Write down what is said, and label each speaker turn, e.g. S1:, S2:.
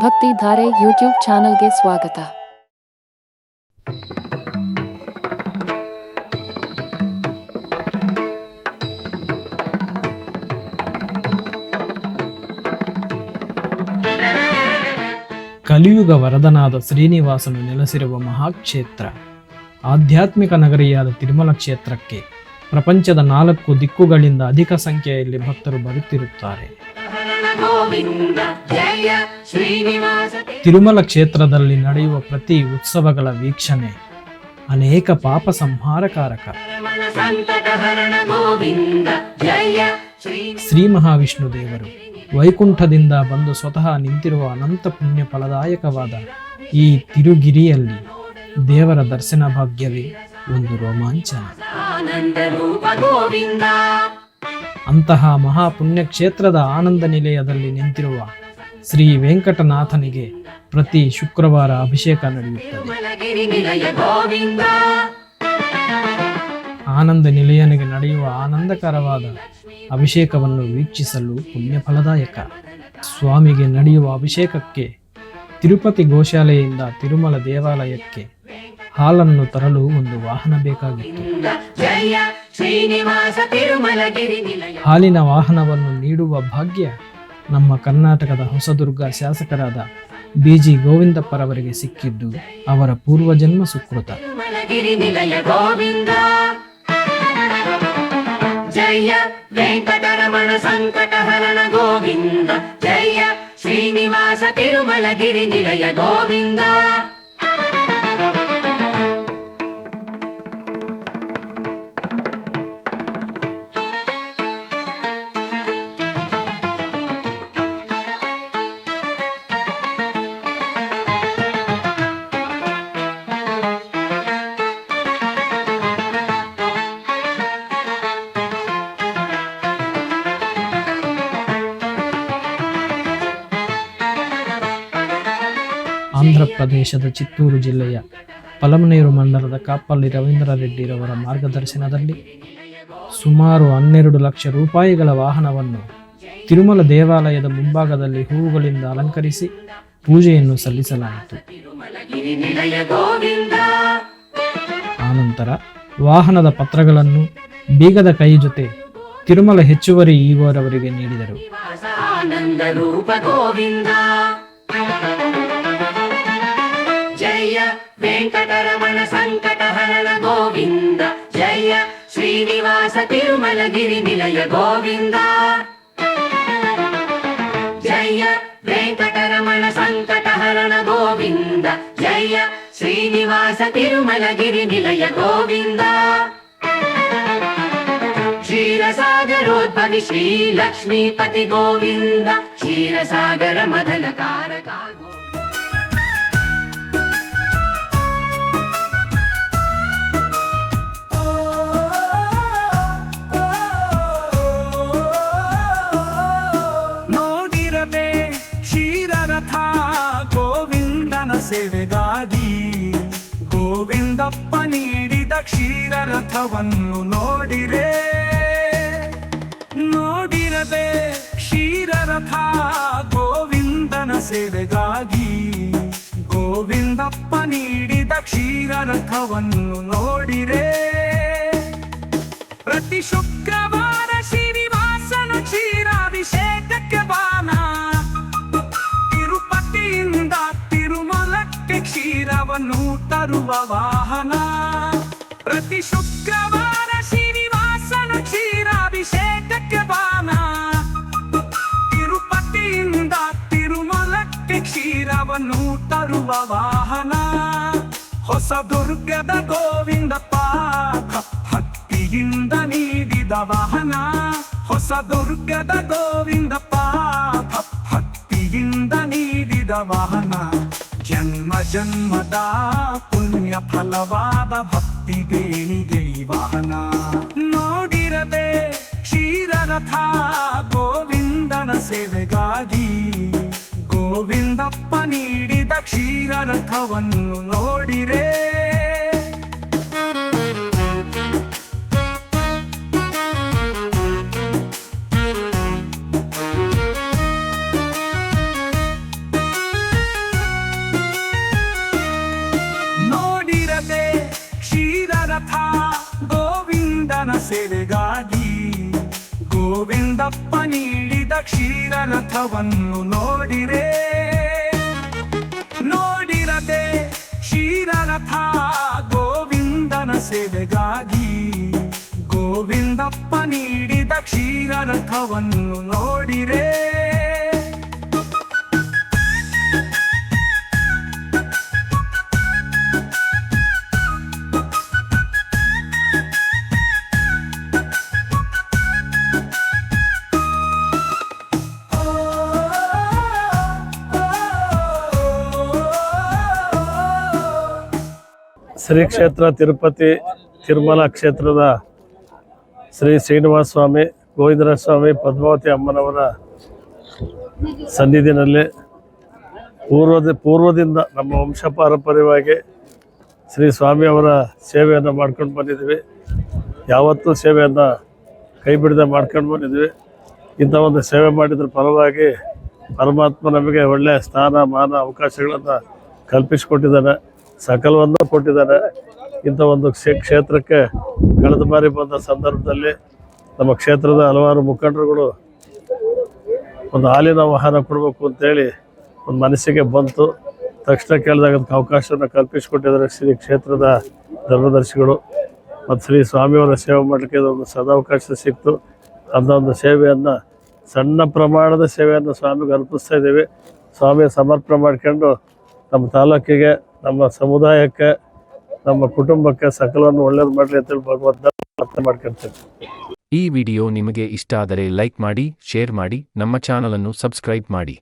S1: ಭಕ್ತಿ ಧಾರೆ ಯೂಟ್ಯೂಬ್ ಚಾನಲ್ಗೆ ಸ್ವಾಗತ.
S2: ಕಲಿಯುಗ ವರದನಾದ ಶ್ರೀನಿವಾಸನು ನೆಲೆಸಿರುವ ಮಹಾಕ್ಷೇತ್ರ, ಆಧ್ಯಾತ್ಮಿಕ ನಗರಿಯಾದ ತಿರುಮಲ ಕ್ಷೇತ್ರಕ್ಕೆ ಪ್ರಪಂಚದ ನಾಲ್ಕು ದಿಕ್ಕುಗಳಿಂದ ಅಧಿಕ ಸಂಖ್ಯೆಯಲ್ಲಿ ಭಕ್ತರು ಬರುತ್ತಿರುತ್ತಾರೆ. ತಿರುಮಲ ಕ್ಷೇತ್ರದಲ್ಲಿ ನಡೆಯುವ ಪ್ರತಿ ಉತ್ಸವಗಳ ವೀಕ್ಷಣೆ ಅನೇಕ ಪಾಪ ಸಂಹಾರಕಾರಕ. ಶ್ರೀ ಮಹಾವಿಷ್ಣು ದೇವರು ವೈಕುಂಠದಿಂದ ಬಂದು ಸ್ವತಃ ನಿಂತಿರುವ ಅನಂತ ಪುಣ್ಯ ಫಲದಾಯಕವಾದ ಈ ತಿರುಗಿರಿಯಲ್ಲಿ ದೇವರ ದರ್ಶನ ಭಾಗ್ಯವೇ ಒಂದು ರೋಮಾಂಚನ. ಅಂತಹ ಮಹಾಪುಣ್ಯಕ್ಷೇತ್ರದ ಆನಂದ ನಿಲಯದಲ್ಲಿ ನಿಂತಿರುವ ಶ್ರೀ ವೆಂಕಟನಾಥನಿಗೆ ಪ್ರತಿ ಶುಕ್ರವಾರ ಅಭಿಷೇಕ ನಡೆಯುತ್ತದೆ. ಆನಂದ ನಿಲಯನಿಗೆ ನಡೆಯುವ ಆನಂದಕರವಾದ ಅಭಿಷೇಕವನ್ನು ವೀಕ್ಷಿಸಲು ಪುಣ್ಯ ಫಲದಾಯಕ ಸ್ವಾಮಿಗೆ ನಡೆಯುವ ಅಭಿಷೇಕಕ್ಕೆ ತಿರುಪತಿ ಗೋಶಾಲೆಯಿಂದ ತಿರುಮಲ ದೇವಾಲಯಕ್ಕೆ ಹಾಲನ್ನು ತರಲು ಒಂದು ವಾಹನ ಬೇಕಾಗಿತ್ತು. ಹಾಲಿನ ವಾಹನವನ್ನು ನೀಡುವ ಭಾಗ್ಯ ನಮ್ಮ ಕರ್ನಾಟಕದ ಹೊಸದುರ್ಗ ಶಾಸಕರಾದ ಬಿ ಜಿ ಗೋವಿಂದಪ್ಪರವರಿಗೆ ಸಿಕ್ಕಿದ್ದು ಅವರ ಪೂರ್ವಜನ್ಮ ಸುಕೃತ.
S3: ಜಯ ವೆಂಕಟರಮಣ ಸಂಕಟಹರಣ ಗೋವಿಂದ. ಜಯ ಶ್ರೀನಿವಾಸ ತಿರುಮಲಗಿರಿ ನಿಲಯ ಗೋವಿಂದ.
S2: ಆಂಧ್ರ ಪ್ರದೇಶದ ಚಿತ್ತೂರು ಜಿಲ್ಲೆಯ ಪಲಮನೇರು ಮಂಡಲದ ಕಾಪಲ್ಲಿ ರವೀಂದ್ರ ರೆಡ್ಡಿರವರ ಮಾರ್ಗದರ್ಶನದಲ್ಲಿ ಸುಮಾರು ಹನ್ನೆರಡು ಲಕ್ಷ ರೂಪಾಯಿಗಳ ವಾಹನವನ್ನು ತಿರುಮಲ ದೇವಾಲಯದ ಮುಂಭಾಗದಲ್ಲಿ ಹೂವುಗಳಿಂದ ಅಲಂಕರಿಸಿ ಪೂಜೆಯನ್ನು ಸಲ್ಲಿಸಲಾಯಿತು. ಆನಂತರ ವಾಹನದ ಪತ್ರಗಳನ್ನು ಬೀಗದ ಕೈ ಜೊತೆ ತಿರುಮಲ ಹೆಚ್ಚುವರಿ ಈವರವರಿಗೆ ನೀಡಿದರು.
S3: ವಾಸ ಆನಂದ ರೂಪ ಗೋವಿಂದ ಜಯ ವೆಂಕಟರಮಣ ಸಂಕಟಹರಣ ಗೋವಿಂದ ಜಯ ಶ್ರೀನಿವಾಸ ತಿರುಮಲಗಿರಿ ನಿಲಯ ಗೋವಿಂದ ಜಯ ವೆಂಕಟರಮಣ ಸಂಕಟಹರಣ ಗೋವಿಂದ ಜಯ ಶ್ರೀನಿವಾಸ ತಿರುಮಲಗಿರಿ ನಿಲಯ ಗೋವಿಂದ ಕ್ಷೀರಸಾಗರೋದ್ಭವಿ ಶ್ರೀ ಲಕ್ಷ್ಮೀಪತಿ
S4: ಸೇವೆಗಾಗಿ ಗೋವಿಂದಪ್ಪ ನೀಡಿದ ಕ್ಷೀರರಥವನ್ನು ನೋಡಿರೆ. ನೋಡಿರದೆ ಕ್ಷೀರರಥ ಗೋವಿಂದನ ಸೇವೆಗಾಗಿ ಗೋವಿಂದಪ್ಪ ನೀಡಿದ ಕ್ಷೀರರಥವನ್ನು ನೋಡಿರೆ. ಪ್ರತಿ ಶುಕ್ರವಾರ ತರುವ ವಾಹನ ಪ್ರತಿ ಶುಕ್ರವಾರ ಶ್ರೀನಿವಾಸನ ಕ್ಷೀರಾಭಿಷೇಕಕ್ಕೆ ಬಾನ ತಿರುಪತಿಯಿಂದ ತಿರುಮಲಕ್ಕೆ ಕ್ಷೀರವನ್ನು ತರುವ ವಾಹನ ಹೊಸ ದುರ್ಗದ ಗೋವಿಂದಪ್ಪ ಭಕ್ತಿಯಿಂದ ನೀಡಿದ ವಾಹನ ಹೊಸ ದುರ್ಗದ ಗೋವಿಂದಪ್ಪ ಭಕ್ತಿಯಿಂದ ನೀಡಿದ ವಾಹನ ಜನ್ಮ ಜನ್ಮದ ಪುಣ್ಯ ಫಲವಾದ ಭಕ್ತಿ ಬೇಣಿ ವಾಹನ ನೋಡಿರದೆ ಕ್ಷೀರರಥ ಗೋವಿಂದನ ಸೇವೆಗಾಗಿ ಗೋವಿಂದಪ್ಪ ನೀಡಿದ ಕ್ಷೀರರಥವನ್ನು ನೋಡಿರೆ ಸೇವೆಗಾಗಿ ಗೋವಿಂದಪ್ಪ ನೀಡಿದ ಕ್ಷೀರರಥವನ್ನು ನೋಡಿರೆ. ನೋಡಿರದೆ ಕ್ಷೀರರಥ ಗೋವಿಂದನ ಸೇವೆಗಾಗಿ ಗೋವಿಂದಪ್ಪ ನೀಡಿದ ಕ್ಷೀರರಥವನ್ನು ನೋಡಿರೆ.
S5: ಶ್ರೀ ಕ್ಷೇತ್ರ ತಿರುಪತಿ ತಿರುಮಲ ಕ್ಷೇತ್ರದ ಶ್ರೀ ಶ್ರೀನಿವಾಸ ಸ್ವಾಮಿ ಗೋವಿಂದರ ಸ್ವಾಮಿ ಪದ್ಮಾವತಿ ಅಮ್ಮನವರ ಸನ್ನಿಧಿನಲ್ಲಿ ಪೂರ್ವದ, ಪೂರ್ವದಿಂದ ನಮ್ಮ ವಂಶ ಪಾರಂಪರ್ಯವಾಗಿ ಶ್ರೀ ಸ್ವಾಮಿಯವರ ಸೇವೆಯನ್ನು ಮಾಡ್ಕೊಂಡು ಬಂದಿದ್ವಿ. ಯಾವತ್ತೂ ಸೇವೆಯನ್ನು ಕೈ ಬಿಡದೆ ಮಾಡ್ಕೊಂಡು ಬಂದಿದ್ವಿ. ಇಂಥ ಒಂದು ಸೇವೆ ಮಾಡಿದ್ರ ಫಲವಾಗಿ ಪರಮಾತ್ಮ ನಮಗೆ ಒಳ್ಳೆಯ ಸ್ಥಾನ, ಮಾನ, ಅವಕಾಶಗಳನ್ನು ಕಲ್ಪಿಸಿಕೊಟ್ಟಿದ್ದಾನೆ. ಸಕಲವನ್ನು ಕೊಟ್ಟಿದ್ದಾರೆ. ಇಂಥ ಒಂದು ಕ್ಷೇತ್ರಕ್ಕೆ ಕಳೆದ ಬಾರಿ ಬಂದ ಸಂದರ್ಭದಲ್ಲಿ ನಮ್ಮ ಕ್ಷೇತ್ರದ ಹಲವಾರು ಮುಖಂಡರುಗಳು ಒಂದು ಹಾಲಿನ ವಾಹನ ಕೊಡಬೇಕು ಅಂತೇಳಿ ಒಂದು ಮನಸ್ಸಿಗೆ ಬಂತು. ತಕ್ಷಣ ಕೇಳಿದಾಗ ಅದಕ್ಕೆ ಅವಕಾಶವನ್ನು ಕಲ್ಪಿಸಿಕೊಟ್ಟಿದ್ದಾರೆ ಶ್ರೀ ಕ್ಷೇತ್ರದ ಧರ್ಮದರ್ಶಿಗಳು. ಮತ್ತು ಶ್ರೀ ಸ್ವಾಮಿಯವರ ಸೇವೆ ಮಾಡಲಿಕ್ಕೆ ಇದೊಂದು ಸದಾವಕಾಶ ಸಿಕ್ತು. ಅಂಥ ಒಂದು ಸೇವೆಯನ್ನು, ಸಣ್ಣ ಪ್ರಮಾಣದ ಸೇವೆಯನ್ನು ಸ್ವಾಮಿಗೆ ಅರ್ಪಿಸ್ತಾ ಇದ್ದೀವಿ. ಸ್ವಾಮಿ ಸಮರ್ಪಣೆ ಮಾಡ್ಕೊಂಡು ನಮ್ಮ ತಾಲೂಕಿಗೆ ನಮ್ಮ ಸಮುದಾಯಕ್ಕೆ, ನಮ್ಮ ಕುಟುಂಬಕ್ಕೆ ಸಕಲವನ್ನು ಒಳ್ಳೇದು ಮಾಡಲಿ ಅಂತೇಳಿ ಭಗವಂತ ಪ್ರಾರ್ಥನೆ ಮಾಡ್ಕೊಳ್ತೇವೆ
S6: ಈ ವಿಡಿಯೋ ನಿಮಗೆ ಇಷ್ಟ ಆದರೆ ಲೈಕ್ ಮಾಡಿ, ಶೇರ್ ಮಾಡಿ, ನಮ್ಮ ಚಾನಲನ್ನು ಸಬ್ಸ್ಕ್ರೈಬ್ ಮಾಡಿ.